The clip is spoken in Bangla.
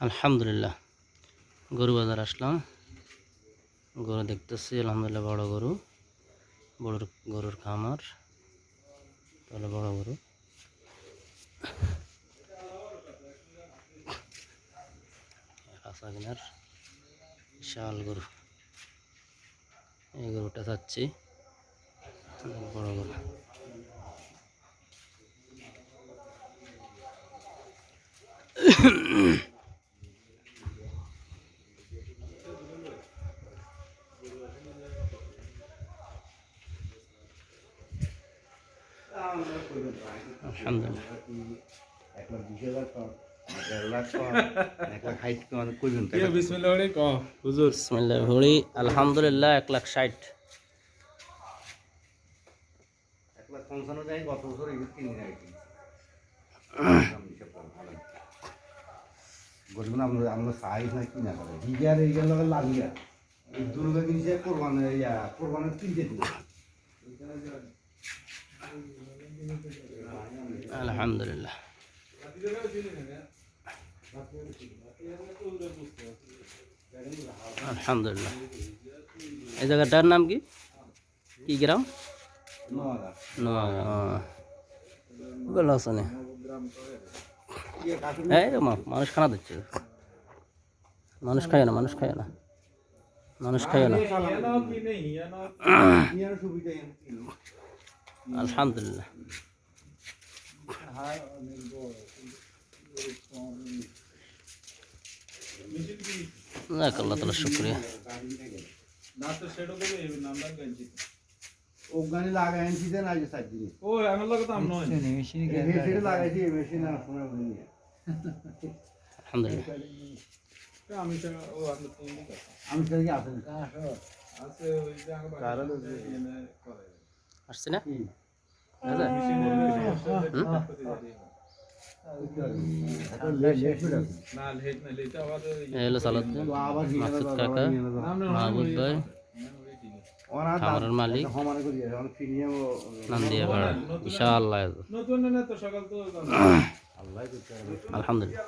আলহামদুলিল্লাহ। গরু বাজার আসলাম। গরু দেখতেছি, আলহামদুলিল্লাহ বড় গরু। বড় গরুর খামার। তাহলে বড় গরু। কাঁচা বিশাল গরু। এই গরুটা চাচ্ছি। বড় গরু এক লাখ বিশ হাজার কম দেড় লাখ কম এক লাখ হাইট কম কইবেন কে বিসমিল্লাহ বলে ক হুজুর বিসমিল্লাহ ভরি আলহামদুলিল্লাহ, এক লাখ ষাট। যাই আমরা আমরা সাইজ না কিনা করে বিঘার এইগুলো লগে লাগিয়া এই দুর্গা কিনছে কোরবান ইয়া কোরবানের তিনটে দিন আলহামদুলিল্লাহ। আলহামদুলিল্লাহ। এই জায়গাটার নাম কি? কি গ্রাম? ভালো আছে না? এই মানুষ খানা দিচ্ছে। মানুষ খায় না, মানুষ খায় না। মানুষ খায় না। ইয়ানো কি সুবিধা আলহামদুলিল্লাহ মিছিল কি যাক আল্লাহ তালা শুক্রিয়া তো ওখানে লাগাই আনছি দেন আজ সাত দিন ও এখন লাগে তো আমরা মেশিনে লাগাইছি মেশিন আর আলহামদুলিল্লাহ আমি তো ও আপনি আমি সেদিকে আসেন আছে ওই যে আগে এনে করে আসছে না হলো সালাদ মাসুদ কাকা। মাহবুব ভাই খামারের মালিক নান্দিয়া পাড়া বিশাল আয়োজন নতুন না তো সকাল তো আল্লাহ আলহামদুলিল্লাহ।